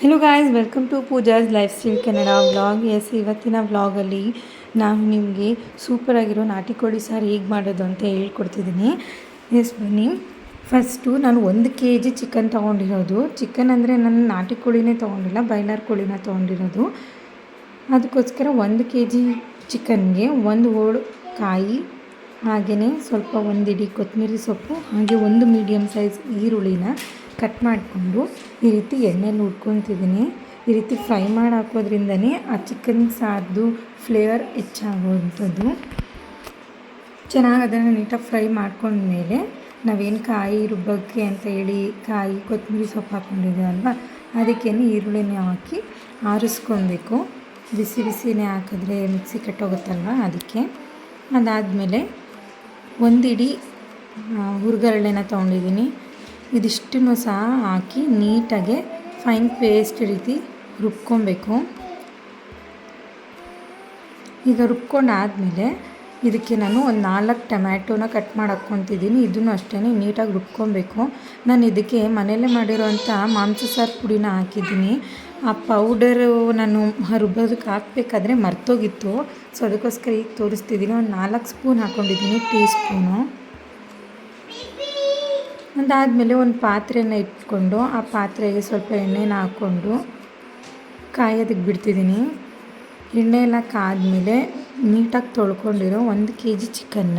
Hello guys welcome to Pooja's lifestyle Kannada vlogs ಇವತ್ತಿನ ವ್ಲಾಗಲ್ಲಿ ನಾನು ನಿಮಗೆ ಸೂಪರಾಗಿರೋ ನಾಟಿ ಕೋಳಿ ಸಾರು ಹೇಗೆ ಮಾಡೋದು ಅಂತ ಹೇಳ್ಕೊಡ್ತಿದ್ದೀನಿ. ಎಸ್ ಬನ್ನಿ. ಫಸ್ಟು ನಾನು ಒಂದು ಕೆ ಜಿ ಚಿಕನ್ ತೊಗೊಂಡಿರೋದು. ಚಿಕನ್ ಅಂದರೆ ನಾನು ನಾಟಿ ಕೋಳಿನೇ ತೊಗೊಂಡಿಲ್ಲ ಬಾಯ್ಲರ್ ಕೋಳಿನ ತೊಗೊಂಡಿರೋದು. ಅದಕ್ಕೋಸ್ಕರ ಒಂದು ಕೆ ಜಿ ಚಿಕನ್ಗೆ ಒಂದು ಹೋಳು ಕಾಯಿ ಹಾಗೆಯೇ ಸ್ವಲ್ಪ ಒಂದು ಇಡೀ ಕೊತ್ತಂಬರಿ ಸೊಪ್ಪು, ಹಾಗೆ ಒಂದು ಮೀಡಿಯಮ್ ಸೈಜ್ ಈರುಳ್ಳಿನ ಕಟ್ ಮಾಡಿಕೊಂಡು ಈ ರೀತಿ ಎಣ್ಣೆಲಿ ಹುರ್ಕೊತಿದ್ದೀನಿ ಈ ರೀತಿ ಫ್ರೈ ಮಾಡಿ ಹಾಕೋದ್ರಿಂದನೇ ಆ ಚಿಕನ್ ಸಾರ್ದು ಫ್ಲೇವರ್ ಹೆಚ್ಚಾಗುವಂಥದ್ದು. ಚೆನ್ನಾಗಿ ಅದನ್ನು ನೀಟಾಗಿ ಫ್ರೈ ಮಾಡ್ಕೊಂಡ್ಮೇಲೆ ನಾವೇನು ಕಾಯಿ ರುಬ್ಬಕ್ಕೆ ಅಂತ ಹೇಳಿ ಕಾಯಿ ಕೊತ್ತಂಬರಿ ಸೊಪ್ಪು ಹಾಕ್ಕೊಂಡಿದ್ದೀವಲ್ವ ಅದಕ್ಕೇನೆ ಈರುಳ್ಳಿನ ಹಾಕಿ ಆರಿಸ್ಕೊಬೇಕು. ಬಿಸಿ ಬಿಸಿನೇ ಹಾಕಿದ್ರೆ ಮಿಕ್ಸಿ ಕೆಟ್ಟೋಗುತ್ತಲ್ವ ಅದಕ್ಕೆ? ಅದಾದಮೇಲೆ ಒಂದಿಡಿ ಹುರ್ಗರಳೆನ ತೊಗೊಂಡಿದ್ದೀನಿ. ಇದಿಷ್ಟನ್ನು ಸಹ ಹಾಕಿ ನೀಟಾಗೆ ಫೈನ್ ಪೇಸ್ಟ್ ರೀತಿ ರುಬ್ಕೊಬೇಕು. ಈಗ ರುಬ್ಕೊಂಡಾದಮೇಲೆ ಇದಕ್ಕೆ ನಾನು ಒಂದು ನಾಲ್ಕು ಟೊಮ್ಯಾಟೋನ ಕಟ್ ಮಾಡಿ ಹಾಕ್ಕೊತಿದ್ದೀನಿ. ಇದನ್ನು ಅಷ್ಟೇ ನೀಟಾಗಿ ರುಬ್ಕೊಬೇಕು. ನಾನು ಇದಕ್ಕೆ ಮನೆಯಲ್ಲೇ ಮಾಡಿರೋವಂಥ ಮಾಂಸ ಸಾರು ಪುಡಿನ ಹಾಕಿದ್ದೀನಿ. ಆ ಪೌಡರು ನಾನು ರುಬ್ಬೋದಕ್ಕೆ ಹಾಕ್ಬೇಕಾದ್ರೆ ಮರ್ತೋಗಿತ್ತು. ಸೊ ಅದಕ್ಕೋಸ್ಕರ ಈಗ ತೋರಿಸ್ತಿದ್ದೀನಿ. ಒಂದು ನಾಲ್ಕು ಸ್ಪೂನ್ ಹಾಕ್ಕೊಂಡಿದ್ದೀನಿ ಟೀ ಸ್ಪೂನು ಅದಾದಮೇಲೆ ಒಂದು ಪಾತ್ರೆನ ಇಟ್ಕೊಂಡು ಆ ಪಾತ್ರೆಗೆ ಸ್ವಲ್ಪ ಎಣ್ಣೆನ ಹಾಕ್ಕೊಂಡು ಕಾಯೋದಕ್ಕೆ ಬಿಡ್ತಿದ್ದೀನಿ. ಎಣ್ಣೆ ಎಲ್ಲ ಕಾದ್ಮೇಲೆ ನೀಟಾಗಿ ತೊಳ್ಕೊಂಡಿರೋ ಒಂದು ಕೆ ಜಿ ಚಿಕನ್ನ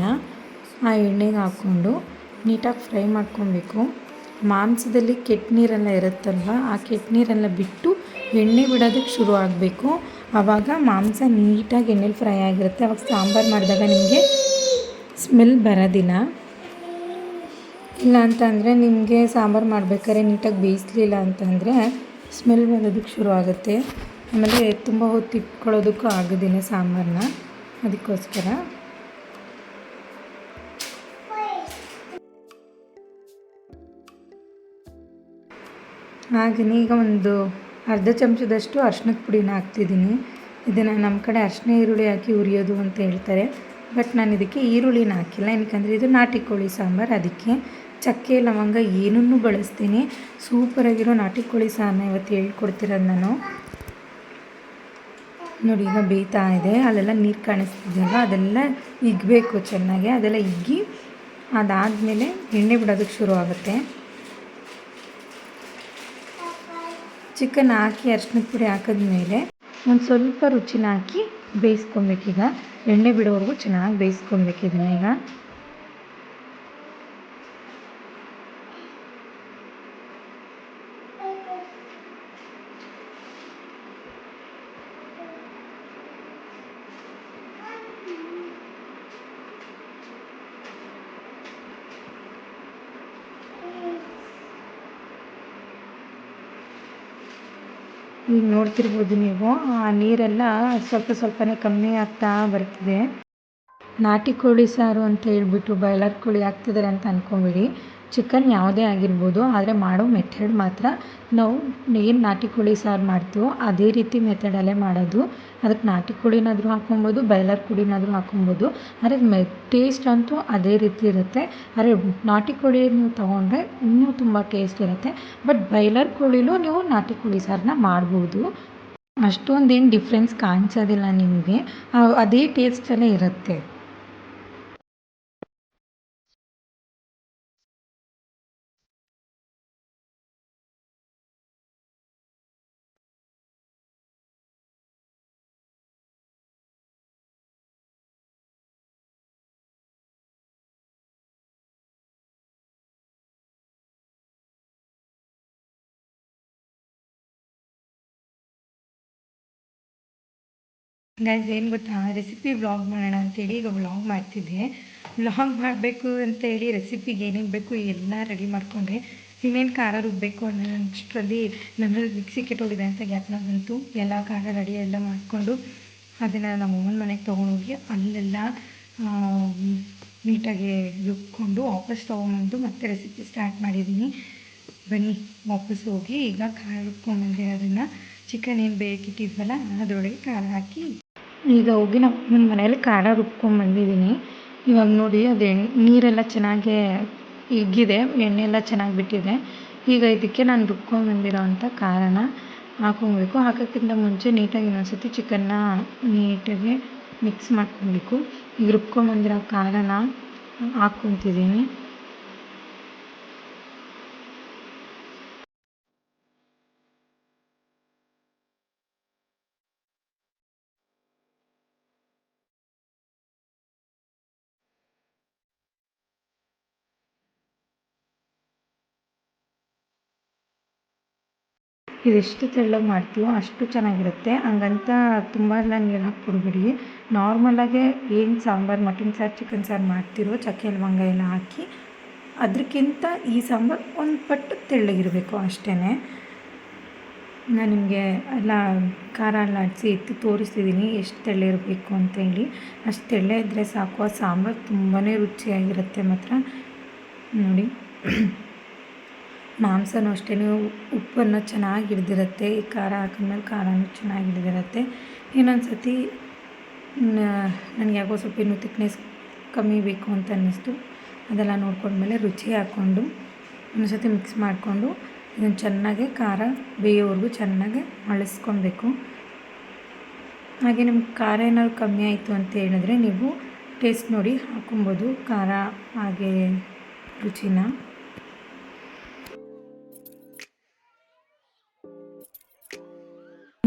ಆ ಎಣ್ಣೆಗೆ ಹಾಕ್ಕೊಂಡು ನೀಟಾಗಿ ಫ್ರೈ ಮಾಡ್ಕೊಬೇಕು. ಮಾಂಸದಲ್ಲಿ ಕೆಟ್ಟ ನೀರೆಲ್ಲ ಇರುತ್ತಲ್ವ, ಆ ಕೆಟ್ಟ ನೀರೆಲ್ಲ ಬಿಟ್ಟು ಎಣ್ಣೆ ಬಿಡೋದಕ್ಕೆ ಶುರು ಆಗಬೇಕು. ಆವಾಗ ಮಾಂಸ ನೀಟಾಗಿ ಎಣ್ಣೆಲಿ ಫ್ರೈ ಆಗಿರುತ್ತೆ. ಅವಾಗ ಸಾಂಬಾರು ಮಾಡಿದಾಗ ನಿಮಗೆ ಸ್ಮೆಲ್ ಬರೋದಿಲ್ಲ. ಇಲ್ಲ ಅಂತಂದರೆ ನಿಮಗೆ ಸಾಂಬಾರು ಮಾಡ್ಬೇಕಾದ್ರೆ ನೀಟಾಗಿ ಬೇಯಿಸಲಿಲ್ಲ ಅಂತಂದರೆ ಸ್ಮೆಲ್ ಬರೋದಕ್ಕೆ ಶುರು ಆಗುತ್ತೆ. ಆಮೇಲೆ ತುಂಬ ಹೊತ್ತು ಇಟ್ಕೊಳ್ಳೋದಕ್ಕೂ ಆಗೋದಿಲ್ಲ ಸಾಂಬಾರನ್ನ ಅದಕ್ಕೋಸ್ಕರ. ಹಾಗೆಯೇ ಈಗ ಒಂದು ಅರ್ಧ ಚಮಚದಷ್ಟು ಅರ್ಶಿನದ ಪುಡಿನ ಹಾಕ್ತಿದ್ದೀನಿ. ಇದನ್ನು ನಮ್ಮ ಕಡೆ ಅರ್ಶಿನ ಈರುಳ್ಳಿ ಹಾಕಿ ಉರಿಯೋದು ಅಂತ ಹೇಳ್ತಾರೆ. ಬಟ್ ನಾನು ಇದಕ್ಕೆ ಈರುಳ್ಳಿನ ಹಾಕಿಲ್ಲ. ಏನಕ್ಕೆ ಇದು ನಾಟಿ ಕೋಳಿ ಸಾಂಬಾರು, ಅದಕ್ಕೆ ಚಕ್ಕೆ, ಲವಂಗ ಏನನ್ನು ಬಳಸ್ತೀನಿ. ಸೂಪರಾಗಿರೋ ನಾಟಿ ಕೋಳಿ ಸಾರನ್ನ ಇವತ್ತು ಹೇಳ್ಕೊಡ್ತಿರೋದು ನಾನು. ನೋಡಿ, ಈಗ ಬೇಯ್ತಾ ಇದೆ. ಅಲ್ಲೆಲ್ಲ ನೀರು ಕಾಣಿಸ್ತಿದೆಯಲ್ಲ ಅದೆಲ್ಲ ಇಗ್ಬೇಕು ಚೆನ್ನಾಗಿ. ಅದೆಲ್ಲ ಇಗ್ಗಿ ಅದಾದಮೇಲೆ ಎಣ್ಣೆ ಬಿಡೋದಕ್ಕೆ ಶುರು ಆಗುತ್ತೆ. ಚಿಕನ್ ಹಾಕಿ ಅರ್ಶಿನದ ಪುಡಿ ಹಾಕಿದ್ಮೇಲೆ ಒಂದು ಸ್ವಲ್ಪ ರುಚಿನ ಹಾಕಿ ಬೇಯಿಸ್ಕೊಬೇಕೀಗ ಎಣ್ಣೆ ಬಿಡೋವರೆಗೂ ಚೆನ್ನಾಗಿ ಬೇಯಿಸ್ಕೊಬೇಕು ಇದನ್ನ ಈಗ. ಈಗ ನೋಡ್ತಿರ್ಬೋದು ನೀವು, ಆ ನೀರೆಲ್ಲ ಸ್ವಲ್ಪ ಸ್ವಲ್ಪನೇ ಕಮ್ಮಿ ಆಗ್ತಾ ಬರ್ತಿದೆ. ನಾಟಿ ಕೋಳಿ ಸಾರು ಅಂತ ಹೇಳ್ಬಿಟ್ಟು ಬಾಯ್ಲರ್ ಕೋಳಿ ಹಾಕ್ತಿದ್ದಾರೆ ಅಂತ ಅಂದ್ಕೊಂಬಿಡಿ ಚಿಕನ್ ಯಾವುದೇ ಆಗಿರ್ಬೋದು, ಆದರೆ ಮಾಡೋ ಮೆಥಡ್ ಮಾತ್ರ ನಾವು ಏನು ನಾಟಿ ಕೋಳಿ ಸಾರು ಮಾಡ್ತೀವೋ, ಅದೇ ರೀತಿ ಮೆಥಡಲ್ಲೇ ಮಾಡೋದು. ಅದಕ್ಕೆ ನಾಟಿ ಕೋಳಿನಾದರೂ ಹಾಕ್ಕೊಬೋದು ಬಾಯ್ಲರ್ ಕೋಳಿನಾದರೂ ಹಾಕ್ಕೊಬೋದು. ಆದರೆ ಮೆ ಟೇಸ್ಟ್ ಅಂತೂ ಅದೇ ರೀತಿ ಇರುತ್ತೆ. ಆದರೆ ನಾಟಿ ಕೋಳಿ ನೀವು ತೊಗೊಂಡ್ರೆ ಇನ್ನೂ ತುಂಬ ಟೇಸ್ಟ್ ಇರುತ್ತೆ. ಬಟ್ ಬಾಯ್ಲರ್ ಕೋಳಿಲೂ ನೀವು ನಾಟಿ ಕೋಳಿ ಸಾರನ್ನ ಮಾಡ್ಬೋದು. ಅಷ್ಟೊಂದೇನು ಡಿಫ್ರೆನ್ಸ್ ಕಾಣಿಸೋದಿಲ್ಲ ನಿಮಗೆ. ಅದೇ ಟೇಸ್ಟಲ್ಲೇ ಇರುತ್ತೆ. ಗೈಸ್ ಏನು ಗೊತ್ತಾ? ರೆಸಿಪಿ ವ್ಲಾಗ್ ಮಾಡೋಣ ಅಂತೇಳಿ ಈಗ ವ್ಲಾಗ್ ಮಾಡ್ತಿದ್ದೆ. ವ್ಲಾಗ್ ಮಾಡಬೇಕು ಅಂತೇಳಿ ರೆಸಿಪಿಗೆ ಏನೇನು ಬೇಕು ಎಲ್ಲ ರೆಡಿ ಮಾಡಿಕೊಂಡೆ. ಇನ್ನೇನು ಖಾರ ರುಬ್ಬಬೇಕು ಅನ್ನೋಷ್ಟರಲ್ಲಿ ನನ್ನಲ್ಲಿ ಮಿಕ್ಸಿ ಕೆಟ್ಟೋಗಿದೆ ಅಂತ ಗ್ಯಾಪ್ನಾಗ ಬಂತು ಎಲ್ಲ ಖಾರ ರೆಡಿ ಎಲ್ಲ ಮಾಡಿಕೊಂಡು ಅದನ್ನು ನಮ್ಮ ಅಮ್ಮನ ಮನೆಗೆ ತೊಗೊಂಡೋಗಿ ಅಲ್ಲೆಲ್ಲ ನೀಟಾಗಿ ರುಬ್ಕೊಂಡು ವಾಪಸ್ ತೊಗೊಂಬಂದು ಮತ್ತೆ ರೆಸಿಪಿ ಸ್ಟಾರ್ಟ್ ಮಾಡಿದ್ದೀನಿ. ಬನ್ನಿ, ವಾಪಸ್ ಹೋಗಿ ಈಗ ಖಾರ ರುಬ್ಕೊಂಡ್ಬಂದಿರೋದನ್ನು ಚಿಕನ್ ಏನು ಬೇಕಿಟ್ಟಿದ್ವಲ್ಲ ಅದರೊಳಗೆ ಖಾರ ಹಾಕಿ. ಈಗ ಹೋಗಿ ನಮ್ಮ ಮನೇಲಿ ಖಾರ ರುಬ್ಕೊಂಡ್ಬಂದಿದ್ದೀನಿ ಇವಾಗ ನೋಡಿ ಅದು ಎಣ್ಣೆ ನೀರೆಲ್ಲ ಚೆನ್ನಾಗೇ ಹಿಗ್ಗಿದೆ ಎಣ್ಣೆ ಎಲ್ಲ ಚೆನ್ನಾಗಿ ಬಿಟ್ಟಿದೆ. ಈಗ ಇದಕ್ಕೆ ನಾನು ರುಬ್ಕೊಂಡ್ಬಂದಿರೋ ಅಂಥ ಖಾರನ ಹಾಕ್ಕೊಳ್ಬೇಕು ಹಾಕೋಕ್ಕಿಂತ ಮುಂಚೆ ನೀಟಾಗಿ ಇನ್ನೊಂದು ಸರ್ತಿ ಚಿಕನ್ನ ನೀಟಾಗಿ ಮಿಕ್ಸ್ ಮಾಡ್ಕೊಳ್ಬೇಕು ಈಗ ರುಬ್ಕೊಂಬಂದಿರೋ ಖಾರನ ಹಾಕ್ಕೊತಿದ್ದೀನಿ ಇದೆಷ್ಟು ತೆಳ್ಳಗೆ ಮಾಡ್ತೀವೋ ಅಷ್ಟು ಚೆನ್ನಾಗಿರುತ್ತೆ. ಹಂಗಂತ ತುಂಬ ಎಲ್ಲ ನೀರು ಹಾಕ್ಬಿಡ್ಬೇಡಿ ನಾರ್ಮಲಾಗೆ ಏನು ಸಾಂಬಾರು ಮಟನ್ ಸಾರು ಚಿಕನ್ ಸಾರು ಮಾಡ್ತಿರೋ ಚಕ್ಕೆ ಲವಂಗ ಎಲ್ಲ ಹಾಕಿ ಅದಕ್ಕಿಂತ ಈ ಸಾಂಬಾರು ಒಂದು ಪಟ್ಟು ತೆಳ್ಳಗಿರಬೇಕು ಅಷ್ಟೇ ನಾನು ನಿಮಗೆ ಎಲ್ಲ ಖಾರ ಎಲ್ಲ ಆಡಿಸಿ ಎತ್ತಿ ತೋರಿಸ್ತಿದ್ದೀನಿ ಎಷ್ಟು ತೆಳ್ಳ ಇರಬೇಕು ಅಂತೇಳಿ ಅಷ್ಟು ತೆಳ್ಳ ಇದ್ದರೆ ಸಾಕು. ಆ ಸಾಂಬಾರು ತುಂಬಾ ರುಚಿಯಾಗಿರುತ್ತೆ ಮಾತ್ರ. ನೋಡಿ. ಮಾಂಸನೂ ಅಷ್ಟೇ ಉಪ್ಪನ್ನು ಚೆನ್ನಾಗಿ ಹಿಡ್ದಿರುತ್ತೆ, ಈ ಖಾರ ಹಾಕಿದ್ಮೇಲೆ ಖಾರನೂ ಚೆನ್ನಾಗಿ ಹಿಡ್ದಿರುತ್ತೆ. ಇನ್ನೊಂದು ಸತಿ ನನಗೆ ಯಾಕೋ ಸ್ವಲ್ಪ ಇನ್ನೂ ತಿಕ್ನೆಸ್ ಕಮ್ಮಿ ಬೇಕು ಅಂತ ಅನ್ನಿಸ್ತು. ಅದೆಲ್ಲ ನೋಡ್ಕೊಂಡ್ಮೇಲೆ ರುಚಿ ಹಾಕ್ಕೊಂಡು ಇನ್ನೊಂದು ಸತಿ ಮಿಕ್ಸ್ ಮಾಡಿಕೊಂಡು, ಇದನ್ನು ಚೆನ್ನಾಗಿ ಖಾರ ಬೇಯೋವರೆಗೂ ಚೆನ್ನಾಗಿ ಅಳಿಸ್ಕೊಳ್ಬೇಕು ಹಾಗೆ ನಿಮ್ಗೆ ಖಾರ ಏನಾದ್ರು ಕಮ್ಮಿ ಆಯಿತು ಅಂತ ಹೇಳಿದ್ರೆ ನೀವು ಟೇಸ್ಟ್ ನೋಡಿ ಹಾಕೊಬೋದು ಖಾರ ಹಾಗೆ ರುಚಿನ.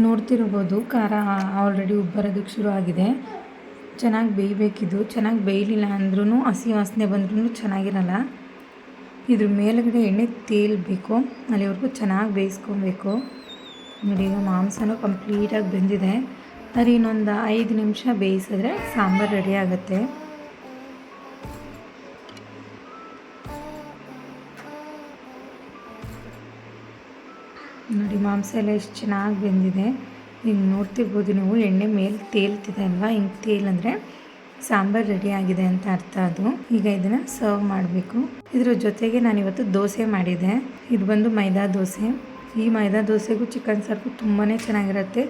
ನೋಡ್ತಿರ್ಬೋದು. ಖಾರ ಆಲ್ರೆಡಿ ಉಬ್ಬರೋದಕ್ಕೆ ಶುರು ಆಗಿದೆ. ಚೆನ್ನಾಗಿ ಬೇಯಬೇಕಿದು. ಚೆನ್ನಾಗಿ ಬೇಯಲಿಲ್ಲ ಅಂದ್ರೂ ಹಸಿ ವಾಸನೆ ಬಂದ್ರೂ ಚೆನ್ನಾಗಿರಲ್ಲ. ಇದ್ರ ಮೇಲುಗಡೆ ಎಣ್ಣೆ ತೇಲಬೇಕು. ಅಲ್ಲಿವರೆಗೂ ಚೆನ್ನಾಗಿ ಬೇಯಿಸ್ಕೊಬೇಕು. ನೋಡಿ, ಈಗ ಮಾಂಸನೂ ಕಂಪ್ಲೀಟಾಗಿ ಬೆಂದಿದೆ. ಅದು ಇನ್ನೊಂದು ಐದು ನಿಮಿಷ ಬೇಯಿಸಿದ್ರೆ ಸಾಂಬಾರು ರೆಡಿ ಆಗುತ್ತೆ. ನೋಡಿ, ಮಾಂಸ ಎಲ್ಲ ಎಷ್ಟು ಚೆನ್ನಾಗಿ ಬೆಂದಿದೆ. ಹಿಂಗೆ ನೋಡ್ತಿರ್ಬೋದು ನೀವು, ಎಣ್ಣೆ ಮೇಲೆ ತೇಲ್ತಿದೆ ಅಲ್ವಾ? ಹಿಂಗೆ ತೇಲಂದರೆ ಸಾಂಬಾರು ರೆಡಿ ಆಗಿದೆ ಅಂತ ಅರ್ಥ ಅದು. ಈಗ ಇದನ್ನು ಸರ್ವ್ ಮಾಡಬೇಕು. ಇದ್ರ ಜೊತೆಗೆ ನಾನಿವತ್ತು ದೋಸೆ ಮಾಡಿದೆ. ಇದು ಬಂದು ಮೈದಾ ದೋಸೆ. ಈ ಮೈದಾ ದೋಸೆಗೂ ಚಿಕನ್ ಸಾರ್ಗೂ ತುಂಬಾ ಚೆನ್ನಾಗಿರುತ್ತೆ.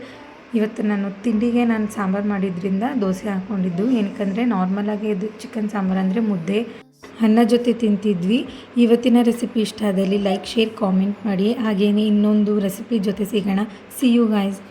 ಇವತ್ತು ನಾನು ತಿಂಡಿಗೆ ನಾನು ಸಾಂಬಾರು ಮಾಡಿದ್ರಿಂದ ದೋಸೆ ಹಾಕ್ಕೊಂಡಿದ್ದು ಏನಕ್ಕಂದರೆ ನಾರ್ಮಲಾಗಿ ಇದು ಚಿಕನ್ ಸಾಂಬಾರು ಅಂದರೆ ಮುದ್ದೆ ಅನ್ನ ಜೊತೆ ತಿಂತಿದ್ವಿ. ಇವತ್ತಿನ ರೆಸಿಪಿ ಇಷ್ಟ ಆದಲ್ಲಿ ಲೈಕ್ ಶೇರ್ ಕಾಮೆಂಟ್ ಮಾಡಿ. ಹಾಗೆಯೇ ಇನ್ನೊಂದು ರೆಸಿಪಿ ಜೊತೆ ಸಿಗೋಣ. C you guys